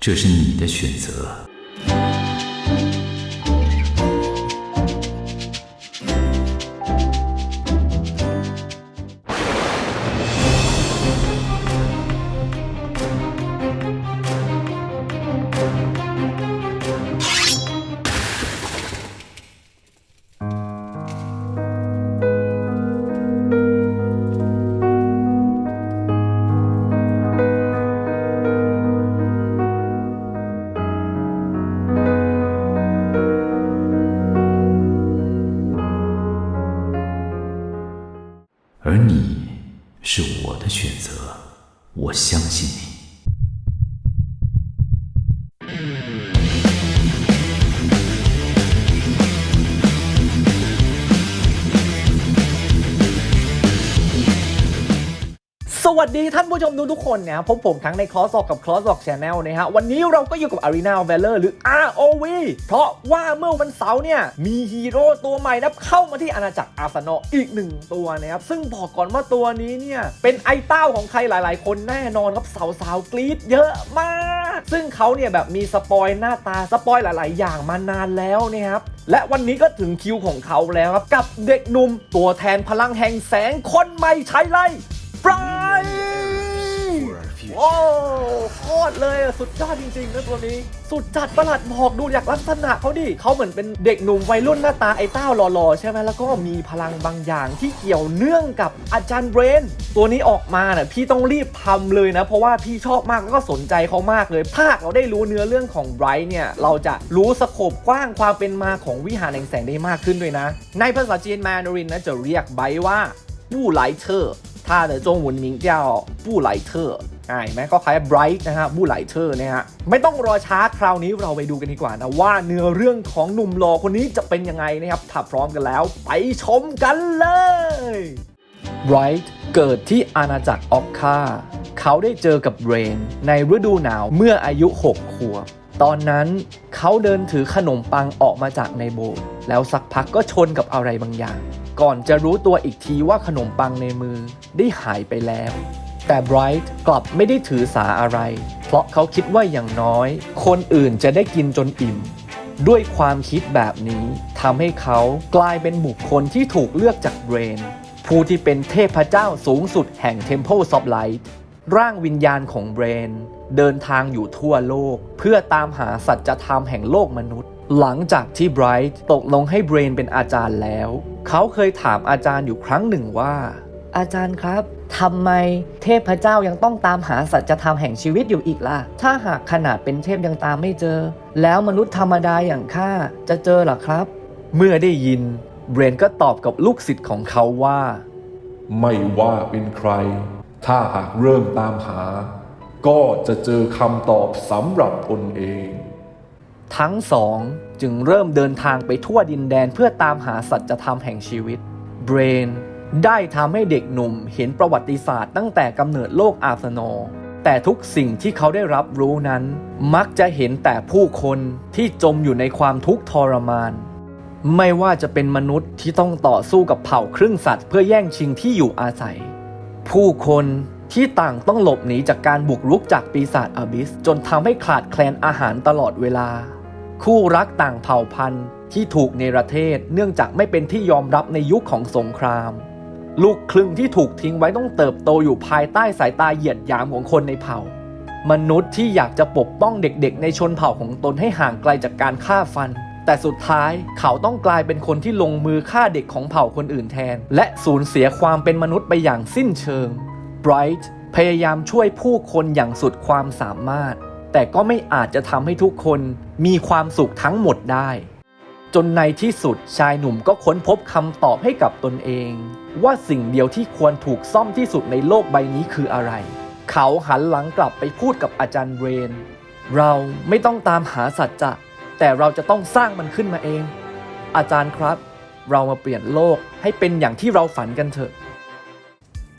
这是你的选择。选择，我相信。 วัสดีท่านผู้ชมทุกๆคนนะครับพบผมทั้งในคลอสอกกับคลอสอกชาแนลนะฮะวันนี้เราก็อยู่กับ Arena of Valor หรือ ROV เพราะว่าเมื่อวันเสาร์เนี่ย มีฮีโร่ตัวใหม่รับเข้ามาที่อาณาจักรอาร์เซนอลอีกหนึ่งตัวนะครับ ซึ่งบอกก่อนว่าตัวนี้เนี่ย เป็นไอเต้าของใครหลายๆ คนแน่นอนครับสาวๆกรี๊ดเยอะมาก ซึ่งเขาเนี่ยแบบมีสปอยหน้าตาสปอยหลาย ๆ อย่างมานานแล้วนะครับและวันนี้ก็ถึงคิวของเขาแล้วครับกับเด็กหนุ่มตัวแทนพลังแห่งแสงคนใหม่ใช้ไล่ไบรท์ โอ้โคตรเลยสุดยอดจริงๆนะตัวนี้ สุดจัดประหลัดหมอกดูอยากลักษณะเขาดิเขาเหมือนเป็นเด็กหนุ่มวัยรุ่นหน้าตาไอ้เต้าหล่อๆใช่ไหมแล้วก็มีพลังบางอย่างที่เกี่ยวเนื่องกับอาจารย์เบรน ตัวนี้ออกมาเนี่ยพี่ต้องรีบทำเลยนะ เพราะว่าพี่ชอบมากแล้วก็สนใจเขามากเลย ถ้าเราได้รู้เนื้อเรื่องของไบรท์เนี่ยเราจะรู้สโคบกว้างความเป็นมาของวิหารแห่งแสงได้มากขึ้นด้วยนะ ในภาษาจีนแมนดารินนะจะเรียกไบรท์ว่าปู้ไหลเธอถ้าเดจงวนมิงเจ้าปู้ไลเธอ มก็คล้าย bright นะฮะบูไลเทอร์นะฮะไม่ต้องรอช้าคราวนี้เราไปดูกันดีกว่านะว่าเนื้อเรื่องของหนุ่มหล่อคนนี้จะเป็นยังไงนะครับถ้าพร้อมกันแล้ว ไปชมกันเลย Bright เกิดที่อาณาจักรออกคาเขาได้เจอกับเรนในฤดูหนาวเมื่ออายุ 6 ขวบ ตอนนั้นเขาเดินถือขนมปังออกมาจากในโบสถ์แล้วสักพักก็ชนกับอะไรบางอย่าง ก่อนจะรู้ตัวอีกทีว่าขนมปังในมือได้หายไปแล้ว แต่ไบรท์กลับไม่ได้ถือสาอะไร เพราะเขาคิดว่าอย่างน้อย คนอื่นจะได้กินจนอิ่ม ด้วยความคิดแบบนี้ทำให้เขากลายเป็นบุคคลที่ถูกเลือกจากเบรน ผู้ที่เป็นเทพเจ้าสูงสุดแห่ง Temple of Light ร่างวิญญาณของเบรน เดินทางอยู่ทั่วโลก เพื่อตามหาสัจธรรมแห่งโลกมนุษย์ หลังจากที่ไบรท์ตกลงให้เบรนเป็นอาจารย์แล้ว เขาเคยถามอาจารย์อยู่ครั้งหนึ่งว่า อาจารย์ครับทำไมเทพเจ้ายังต้องตามหาสัจธรรมแห่งชีวิตอยู่อีกล่ะ ถ้าหากขนาดเป็นเทพยังตามไม่เจอ แล้วมนุษย์ธรรมดาอย่างข้าจะเจอหรอครับ เมื่อได้ยินเบรนก็ตอบกับลูกศิษย์ของเขาว่า ไม่ว่าเป็นใคร ถ้าหากเริ่มตามหา ก็จะเจอคำตอบสำหรับตนเอง ทั้งสองจึงเริ่มเดินทางไปทั่วดินแดนเพื่อตามหาสัจธรรมแห่งชีวิตเบรน ได้ทำให้เด็กหนุ่มเห็นประวัติศาสตร์ตั้งแต่กำเนิดโลกอาร์เซนอ แต่ทุกสิ่งที่เขาได้รับรู้นั้น มักจะเห็นแต่ผู้คนที่จมอยู่ในความทุกข์ทรมาน ไม่ว่าจะเป็นมนุษย์ที่ต้องต่อสู้กับเผ่าครึ่งสัตว์ เพื่อแย่งชิงที่อยู่อาศัย ผู้คนที่ต่างต้องหลบหนีจากการบุกรุกจากปีศาจอบิส จนทำให้ขาดแคลนอาหารตลอดเวลา คู่รักต่างเผ่าพันธุ์ที่ถูกเนรเทศเนื่องจากไม่เป็นที่ยอมรับในยุคของสงคราม ลูกครึ่งที่ถูกทิ้งไว้ต้องเติบโตอยู่ภายใต้สายตาเหยียดหยามของคนในเผ่า มนุษย์ที่อยากจะปกป้องเด็กๆ ในชนเผ่าของตนให้ห่างไกลจากการฆ่าฟัน แต่สุดท้ายเขาต้องกลายเป็นคนที่ลงมือฆ่าเด็กของเผ่าคนอื่นแทน และสูญเสียความเป็นมนุษย์ไปอย่างสิ้นเชิง Bright พยายามช่วยผู้คนอย่างสุดความสามารถ แต่ก็ไม่อาจจะทำให้ทุกคนมีความสุขทั้งหมดได้ จนในที่สุดชายหนุ่มก็ค้นพบคำตอบให้กับตนเอง ว่าสิ่งเดียวที่ควรถูกซ่อมที่สุดในโลกใบนี้คืออะไร เขาหันหลังกลับไปพูดกับอาจารย์เบรน เราไม่ต้องตามหาสัจจะ แต่เราจะต้องสร้างมันขึ้นมาเอง อาจารย์ครับ เรามาเปลี่ยนโลกให้เป็นอย่างที่เราฝันกันเถอะ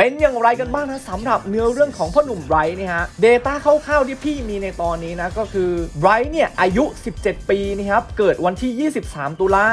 เป็นอย่างไรกันบ้างนะสำหรับเนื้อเรื่องของพ่อหนุ่มไบรท์นี่ฮะเดต้าคร่าวๆที่พี่มีในตอนนี้นะก็คือไบรท์เนี่ยอายุ 17 ปีนะครับเกิดวันที่ 23 ตุลา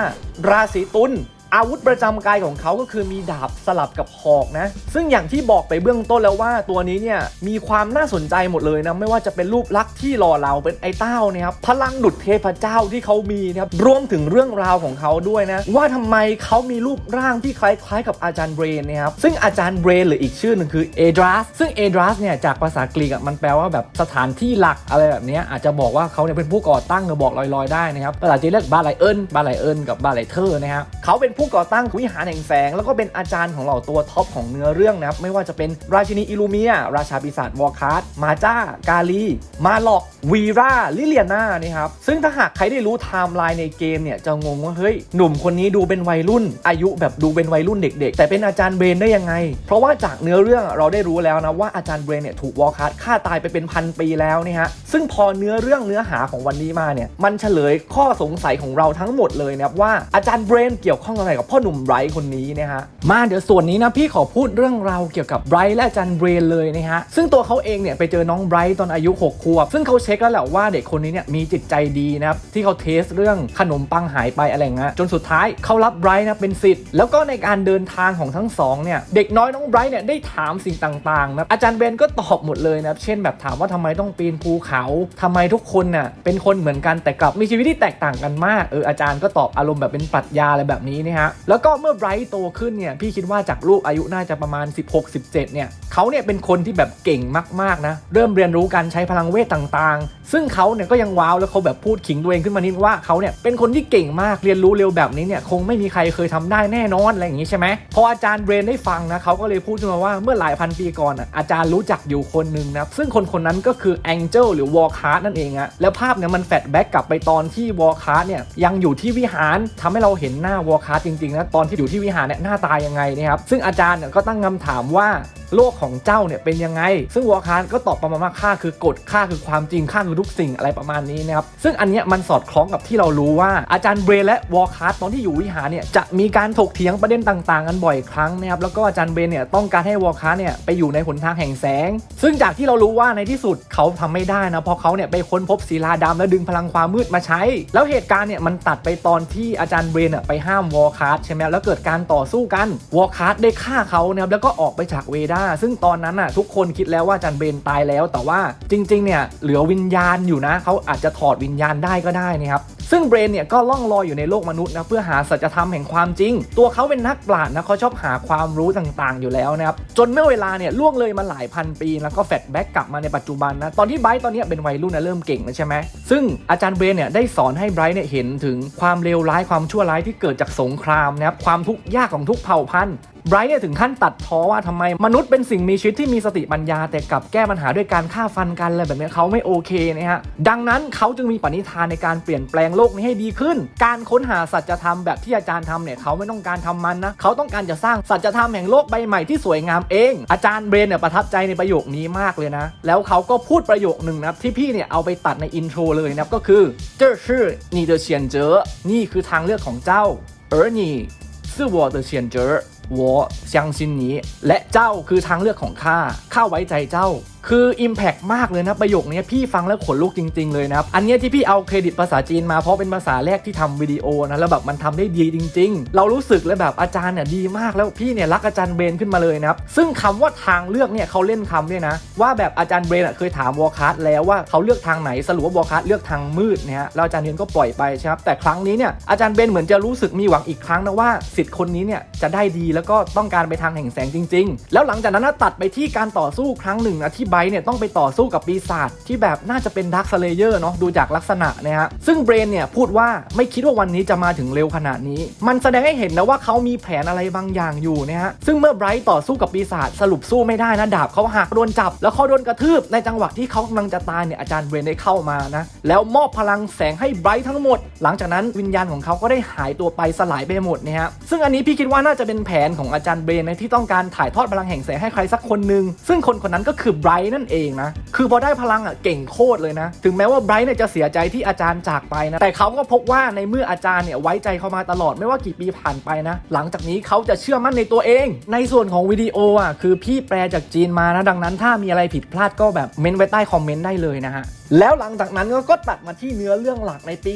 ราศีตุล อาวุธประจำกายของเขาก็คือมีดาบสลับกับหอกนะ ซึ่งอย่างที่บอกไปเบื้องต้นแล้วว่าตัวนี้เนี่ยมีความน่าสนใจหมดเลยนะไม่ว่าจะเป็นรูปลักษณ์ที่หล่อเหลาเป็นไอ้เต้าเนี่ยครับพลังดุจเทพเจ้าที่เขามีนะครับรวมถึงเรื่องราวของเขาด้วยนะ ว่าทำไมเขามีรูปร่างที่คล้ายๆ กับอาจารย์เบรนเนะครับซึ่งอาจารย์เบรนหรืออีกชื่อหนึ่งคือเอดรัสซึ่งเอดรัสเนี่ยจากภาษากรีกมันแปลว่าแบบสถานที่หลักอะไรแบบนี้อาจจะบอกว่าเขาเนี่ยเป็นผู้ก่อตั้งหรือบอกลอยๆได้นะครับภาษาจีนเรียกบาไลเอิญบาไลเอิญกับบาไลเทอร์นะครับเขาเป็นผู้ก่อตั้งวิหารแห่งแสง แล้วก็เป็นอาจารย์ของเหล่าตัวท็อปของเนื้อเรื่องนะครับไม่ว่าจะเป็นราชินีอิลูเมีย ราชาปีศาจวอร์คาร์ดมาจ้ากาลี มาลอกวีราลิเลียนานี่ครับซึ่งถ้าหากใครได้รู้ไทม์ไลน์ในเกมเนี่ยจะงงว่าเฮ้ยหนุ่มคนนี้ดูเป็นวัยรุ่น อายุแบบดูเป็นวัยรุ่นเด็ก ๆ แต่เป็นอาจารย์เบรนได้ยังไง เพราะว่าจากเนื้อเรื่องเราได้รู้แล้วนะว่าอาจารย์เบรนเนี่ยถูกวอร์คาร์ดฆ่าตายไปเป็นพันปีแล้วนี่ฮะซึ่งพอเนื้อเรื่องเนื้อหาของวันนี้มาเนี่ยมันเฉลยข้อสงสัยของเราทั้งหมดเลยนะครับว่าอาจารย์เบรนเกี่ยวข้องอะไรกับพ่อหนุ่มไบรท์คนนี้นะฮะมาเดี๋ยวส่วนนี้นะพี่ขอพูดเรื่องราวเกี่ยวกับไบรท์และอาจารย์เบรนเลยนะฮะซึ่งตัวเขาเองเนี่ยไปเจอน้องไบรท์ตอนอายุ6ขวบซึ่งเขาเช็คแล้วแหละว่าเด็กคนนี้เนี่ยมีจิตใจดีนะครับที่เขาเทสเรื่องขนมปังหายไปอะไรเงี้ยจนสุดท้ายเขารับไบรท์นะเป็นสิทธิ์แล้วก็ในการเดินทางของทั้งสองเนี่ยเด็กน้อยน้องไบรท์เนี่ยได้ถามสิ่งต่างๆนะอาจารย์เบรนก็ตอบหมดเลยนะเช่นแบบถามว่าทำไมต้องปีนภูเขาทำไมทุกคนน่ะเป็นคนเหมือนกันแต่กลับมีชีวิตที่แตกต่างกันมากเอออาจารย์ก็ตอบอารมณ์แบบเป็นปรัชญาอะไรแบบนี้นะฮะ แล้วก็เมื่อไบรท์โตขึ้นเนี่ย พี่คิดว่าจากลูกอายุน่าจะประมาณ 16-17 เนี่ย เขาเนี่ยเป็นคนที่แบบเก่งมากๆนะ เริ่มเรียนรู้การใช้พลังเวทต่างๆ ซึ่งเขาเนี่ยก็ยังว้าวแล้วเขาแบบพูดขิงตัวเองขึ้นมานิดว่าเขาเนี่ยเป็นคนที่เก่งมากเรียนรู้เร็วแบบนี้เนี่ยคงไม่มีใครเคยทำได้แน่นอนอะไรอย่างนี้ใช่ไหมพออาจารย์เบรนได้ฟังนะเขาก็เลยพูดขึ้นมาว่าเมื่อหลายพันปีก่อนอะอาจารย์รู้จักอยู่คนหนึ่งนะซึ่งคนคนนั้นก็คือแองเจิลหรือวอลคาร์นั่นเองอะแล้วภาพเนี่ยมันแฟลชแบ็กกลับไปตอนที่วอลคาร์เนี่ยยังอยู่ที่วิหารทำให้เราเห็นหน้าวอลคาร์จริงๆนะตอนที่อยู่ที่วิหารเนี่ยหน้าตายังไงนะครับซึ่งอาจารย์เนี่ยก็ตั้งคำถามว่า โลกของเจ้าเนี่ยเป็นยังไง ซึ่งวอลคาร์ก็ตอบประมาณว่าค่าคือกฎค่าคือความจริงค่าคือทุกสิ่งอะไรประมาณนี้นะครับซึ่งอันเนี้ยมันสอดคล้องกับที่เรารู้ว่าอาจารย์เบรและวอลคาร์ตอนที่อยู่วิหารเนี่ยจะมีการถกเถียงประเด็นต่างๆกันบ่อยครั้งนะครับแล้วก็อาจารย์เบรเนี่ยต้องการให้วอลคาร์เนี่ยไปอยู่ในหนทางแห่งแสง ซึ่งจากที่เรารู้ว่าในที่สุดเขาทำไม่ได้นะเพราะเขาเนี่ยไปค้นพบศิลาดำและดึงพลังความมืดมาใช้ แล้วเหตุการณ์เนี่ยมันตัดไปตอนที่อาจารย์เบรเนี่ยไปห้ามวอคาร์ใช่ไหมแล้วเกิดการต่อสู้กันวอคาร์ได้ฆ่าเขานะครับแล้วก็ออกไปจากเวดาซึ่งตอนนั้นน่ะทุกคนคิดแล้วว่าอาจารย์เบนตายแล้ว แต่ว่าจริงๆเนี่ยเหลือวิญญาณอยู่นะเขาอาจจะถอดวิญญาณได้ก็ได้นะครับซึ่งเบรนเนี่ยก็ล่องลอยอยู่ในโลกมนุษย์นะเพื่อหาสัจธรรมแห่งความจริง ตัวเขาเป็นนักปราชญ์นะเขาชอบหาความรู้ต่างๆ อยู่แล้วนะครับจนเมื่อเวลาเนี่ยล่วงเลยมาหลายพันปี แล้วก็แฟลชแบ็กกลับมาในปัจจุบันนะตอนที่ไบรท์ตอนนี้เป็นวัยรุ่นนะเริ่มเก่งแล้วใช่ไหมซึ่งอาจารย์เบรนเนี่ยได้สอนให้ไบรท์เนี่ยเห็นถึงความเลวร้ายความชั่วร้ายที่เกิดจากสงครามนะครับความทุกข์ยากของทุกเผ่าพันธุ์ ไบรท์เนี่ยถึงขั้นตัดท้อว่าทำไมมนุษย์เป็นสิ่งมีชีวิตที่มีสติปัญญา แต่กลับแก้ปัญหาด้วยการฆ่าฟันกันอะไรแบบนี้เขาไม่โอเคนะฮะดังนั้นเขาจึงมีปณิธานในการเปลี่ยนแปลงโลกนี้ให้ดีขึ้น การค้นหาสัจธรรมแบบที่อาจารย์ทำเนี่ยเขาไม่ต้องการทำมันนะเขาต้องการจะสร้างสัจธรรมแห่งโลกใบใหม่ที่สวยงามเอง อาจารย์เบรนเนี่ยประทับใจในประโยคนี้มากเลยนะ แล้วเขาก็พูดประโยคหนึ่งนะที่พี่เนี่ยเอาไปตัดในอินโทรเลยนะก็คือเจ้าชื่อนี่เดอเชียนเจอนี่คือทางเลือกของเจ้าเออนี่ซื่อวอเตอร์เชียนเจอ 我相信你และเจ้าคือทางเลือกของข้า ข้าไว้ใจเจ้า คือ Impact มากเลยนะประโยคนี้พี่ฟังแล้วขนลุกจริง ๆ เลยนะครับอันนี้ที่พี่เอาเครดิตภาษาจีนมาเพราะเป็นภาษาแรกที่ทำวิดีโอนะแล้วแบบมันทำได้ดีจริง ๆ เรารู้สึกเลยแบบอาจารย์เนี่ยดีมากแล้วพี่เนี่ยรักอาจารย์เบนขึ้นมาเลยนะครับซึ่งคำว่าทางเลือกเนี่ยเขาเล่นคำด้วยนะ ว่าแบบอาจารย์เบนเคยถามวอลคัสแล้วว่าเขาเลือกทางไหนสรุปว่าวอลคัสเลือกทางมืดนะฮะแล้วอาจารย์เบนก็ปล่อยไปใช่ครับแต่ครั้งนี้เนี่ยอาจารย์เบนเหมือนจะรู้สึกมีหวังอีกครั้งนะว่าสิทธิ์คนนี้เนี่ยจะได้ดีแล้วก็ต้องการไปทางแห่งแสงจริง ๆ แล้วหลังจากนั้นตัดไปที่การต่อสู้ครั้งหนึ่งนะที่บรท์เนี่ยต้องไปต่อสู้กับปีศาจที่แบบน่าจะเป็นดักสเลเยอร์เนาะดูจากลักษณะนะฮะซึ่งเบรนเนี่ยพูดว่าไม่คิดว่าวันนี้จะมาถึงเร็วขนาดนี้ มันแสดงให้เห็นนะว่าเขามีแผนอะไรบางอย่างอยู่นะฮะซึ่งเมื่อไบรท์ต่อสู้กับปีศาจสรุปสู้ไม่ได้นะดาบเขาหักโดนจับ แล้วเขาโดนกระทืบในจังหวะที่เขากำลังจะตายเนี่ยอาจารย์เบรนได้เข้ามานะแล้วมอบพลังแสงให้ไบรท์ทั้งหมด หลังจากนั้นวิญญาณของเขาก็ได้หายตัวไปสลายไปหมดนะฮะซึ่งอันนี้พี่คิดว่าน่าจะเป็นแผนของอาจารย์เบรนนะที่ต้องการถ่ายทอดพลังแห่งแสงให้ใครสักคนหนึ่งซึ่งคนคนนั้นก็คือไบรทนั่นเองนะ คือพอได้พลังอะเก่งโคตรเลยนะ ถึงแม้ว่าไบรท์เนี่ยจะเสียใจที่อาจารย์จากไปนะ แต่เขาก็พบว่าในเมื่ออาจารย์เนี่ยไว้ใจเขามาตลอดไม่ว่ากี่ปีผ่านไปนะ หลังจากนี้เขาจะเชื่อมั่นในตัวเอง ในส่วนของวิดีโออะคือพี่แปลจากจีนมานะดังนั้น ถ้ามีอะไรผิดพลาดก็แบบเม้นไว้ใต้คอมเมนต์ได้เลยนะฮะแล้วหลังจากนั้นก็ตัดมาที่เนื้อเรื่องหลักในปี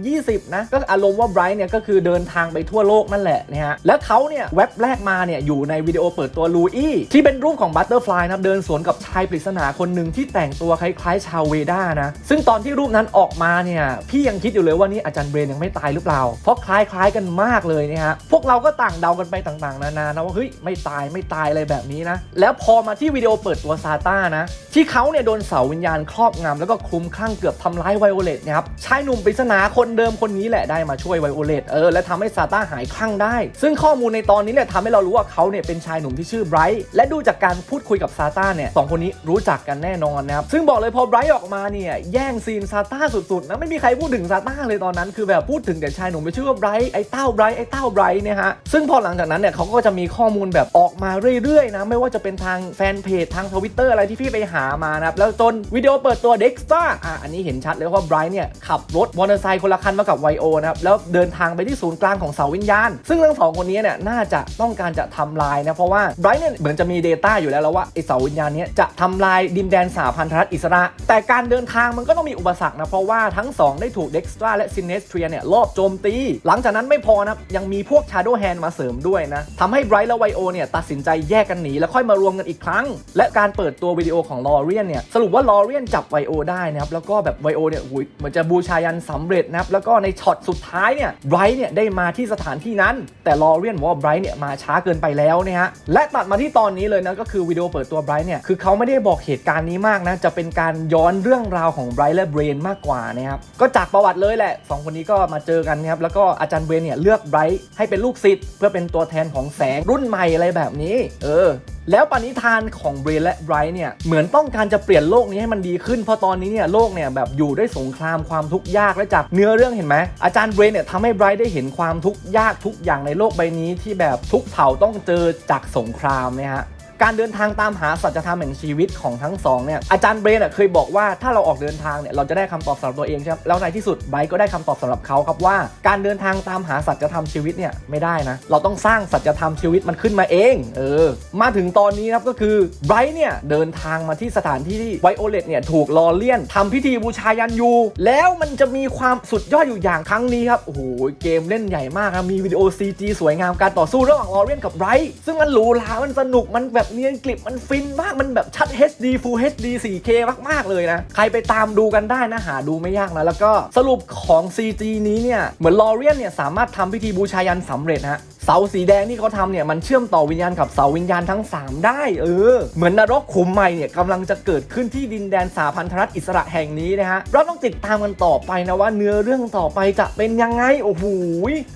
2020 นะ ก็อารมณ์ว่าไบรท์เนี่ยก็คือเดินทางไปทั่วโลกนั่นแหละนะฮะ แล้วเขาเนี่ยเว็บแรกมาเนี่ยอยู่ในวิดีโอเปิดตัวลูอี้ที่เป็นรูปของบัตเตอร์ฟลายนะครับ เดินสวนกับชายปริศนาคนหนึ่งที่แต่งตัวคล้ายๆชาวเวด้านะ ซึ่งตอนที่รูปนั้นออกมาเนี่ย พี่ยังคิดอยู่เลยว่านี่อาจารย์เบรนยังไม่ตายหรือเปล่า เพราะคล้ายๆกันมากเลยนะฮะ พวกเราก็ต่างเดากันไปต่างๆ นานานะว่าเฮ้ยไม่ตายไม่ตายอะไรแบบนี้นะ แล้วพอมาที่วิดีโอเปิดตัวซาต้านะที่เขาเนี่ยโดนเสาวิญญาณครอบงำแล้วก็คลุมคลั่งเกือบทำร้ายไวโอเลตนะครับชายหนุ่มปริศนาคนเดิมคนนี้แหละได้มาช่วยไวโอเลตเออและทำให้ซาต้าหายคลั่งได้ ซึ่งข้อมูลในตอนนี้เนี่ยทำให้เรารู้ว่าเขาเนี่ยเป็นชายหนุ่มที่ชื่อไบรท์และดูจากการพูดคุยกับซาต้าเนี่ยสองคนนี้รู้จักกันแน่นอนนะครับซึ่งบอกเลยพอไบรท์ออกมาเนี่ยแย่งซีนซาต้าสุดๆนะไม่มีใครพูดถึงซาต้าเลยตอนนั้นคือแบบพูดถึงแต่ชายหนุ่มที่ชื่อว่าไบรท์ไอ้เต้าไบรท์ไอ้เต้าไบรท์เนี่ยฮะซึ่งพอหลังจากนั้นเนี่ยเขาก็จะมีข้อมูลแบบออกมาเรื่อยๆนะไม่ว่าจะเป็นทางแฟนเพจทางทวิตเตอร์อะไรที่พี่ไปหามานะครับแล้วจนวิดีโอเปิดตัวเด็กสตาอะอันนี้เห็นชัดเลยว่าไบรท์เนี่ยขับรถมอเตอร์ไซค์คนละคันมากับไวโอนะครับแล้วเดินทางไปที่ศูนย์กลางของเสาวิญญาณ ซึ่งทั้งสองคนนี้เนี่ยน่าจะต้องการจะทำลายนะเพราะว่าไบรท์เนี่ยเหมือนจะมี Data อยู่แล้วแล้วว่าไอเสาวิญญาณเนี้จะทำลายดินแดนสหพันธรัฐอิสระ แต่การเดินทางมันก็ต้องมีอุปสรรคนะเพราะว่าทั้งสองได้ถูกเด็กสตราและซินเนสเทรียเนี่ยรอบโจมตี หลังจากนั้นไม่พอนะยังมีพวกชาโดว์แฮนมาเสริมด้วยนะทำให้ไบรท์และไวโอเนี่ยตัดสินใจแยกกันหนีแล้วค่อยมารวมกันอีกครั้ง และการเปิดตัววิดีโอของลอเรียนเนี่ยสรุปว่าลอเรียนจับไวโอได้นะครับแล้วก็แบบไวโอเนี่ยอุ้ยเหมือนจะบูชายันสำเร็จนะครับแล้วก็ในช็อตสุดท้ายเนี่ยไบรท์เนี่ยได้มาที่สถานที่นั้น แต่ลอเรียนว่าไบรท์เนี่ยมาช้าเกินไปแล้วนี่ยฮะและตัดมาที่ตอนนี้เลยนะก็คือวิดีโอเปิดตัวไบรท์เนี่ยคือเขาไม่ได้บอกเหตุการณ์นี้มากนะจะเป็นการย้อนเรื่องราวของไบรท์และเบรนมากกว่านะครับก็จากประวัติเลยแหละสองคนนี้ก็มาเจอกันนะครับแล้วก็อาจารย์เบรนเนี่ยเลือกไบรท์ให้เป็นลูกศิษย์เพื่อเป็นตัวแทนของแสงรุ่นใหม่อะไรแบบนี้ เออ แล้วปณิธานของเบรนและไบรท์เนี่ยเหมือนต้องการจะเปลี่ยนโลกนี้ให้มันดีขึ้นเพราะตอนนี้เนี่ยโลกเนี่ยแบบอยู่ด้วยสงครามความทุกข์ยากและจากเนื้อเรื่องเห็นไหมอาจารย์เบรนเนี่ยทำให้ไบรท์ได้เห็นความทุกข์ยากทุกอย่างในโลกใบนี้ที่แบบทุกเผ่าต้องเจอจากสงครามนะฮะ การเดินทางตามหาสัจธรรมแห่งชีวิตของทั้งสองเนี่ยอาจารย์เบรนเคยบอกว่าถ้าเราออกเดินทางเนี่ยเราจะได้คำตอบสำหรับตัวเองใช่ไหมแล้วในที่สุดไบรท์ก็ได้คำตอบสำหรับเขาครับว่า การเดินทางตามหาสัจธรรมชีวิตเนี่ยไม่ได้นะเราต้องสร้างสัจธรรมชีวิตมันขึ้นมาเองเออมาถึงตอนนี้ครับก็คือไบรท์เนี่ยเดินทางมาที่สถานที่ที่ไวโอเลตเนี่ยถูกลอเลียนทำพิธีบูชายันยูแล้วมันจะมีความสุดยอดอยู่อย่างครั้งนี้ครับโอ้โหเกมเล่นใหญ่มากครับมีวิดีโอ CG สวยงามการต่อสู้ระหว่างลอเลียนกับไบรท์ซึ่งมันหรูหรามันสนุกมันแบบเนียนกลิบมันฟินมาก มันแบบชัด HD Full HD 4K มาก ๆ เลยนะ ใครไปตามดูกันได้นะ หาดูไม่ยากนะ แล้วก็สรุปของ CG นี้เนี่ย เหมือนลอเรียนเนี่ย สามารถทำพิธีบูชายันสำเร็จฮะ เสาสีแดงที่เขาทำเนี่ยมันเชื่อมต่อวิญญาณกับเสาวิญญาณทั้ง 3 ได้ เออ เหมือนนรกขุมใหม่เนี่ยกำลังจะเกิดขึ้นที่ดินแดนสาพันธรัฐอิสระแห่งนี้นะฮะเราต้องติดตามกันต่อไปนะว่าเนื้อเรื่องต่อไปจะเป็นยังไงโอ้โห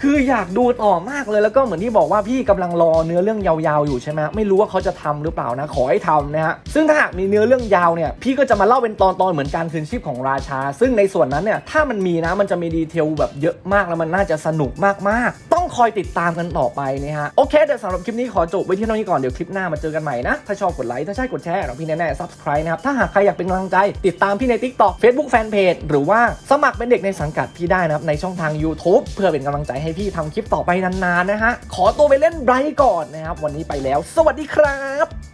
คืออยากดูต่อมากเลยแล้วก็เหมือนที่บอกว่าพี่กำลังรอเนื้อเรื่องยาวๆอยู่ใช่ไหมไม่รู้ว่าเขาจะทำหรือเปล่านะขอให้ทำนะฮะซึ่งถ้าหากมีเนื้อเรื่องยาวเนี่ยพี่ก็จะมาเล่าเป็นตอนๆเหมือนการคืนชีพของราชา ซึ่งในส่วนนั้นเนี่ยถ้ามันมีนะมันจะมีดีเทลแบบเยอะมากแล้วมันน่าจะสนุกมากๆ คอยติดตามกันต่อไปนะฮะ โอเค เดี๋ยวสำหรับคลิปนี้ขอจบไว้ที่เท่านี้ก่อน เดี๋ยวคลิปหน้ามาเจอกันใหม่นะ ถ้าชอบกดไลค์ ถ้าใช่กดแชร์เราพี่แน่ๆ subscribe นะครับ ถ้าหากใครอยากเป็นกำลังใจ ติดตามพี่ใน TikTok Facebook Fanpage หรือว่าสมัครเป็นเด็กในสังกัดพี่ได้นะครับ ในช่องทาง YouTube เพื่อเป็นกำลังใจให้พี่ทำคลิปต่อไปนานๆนะฮะ ขอตัวไปเล่นไบรท์ก่อนนะครับ วันนี้ไปแล้ว สวัสดีครับ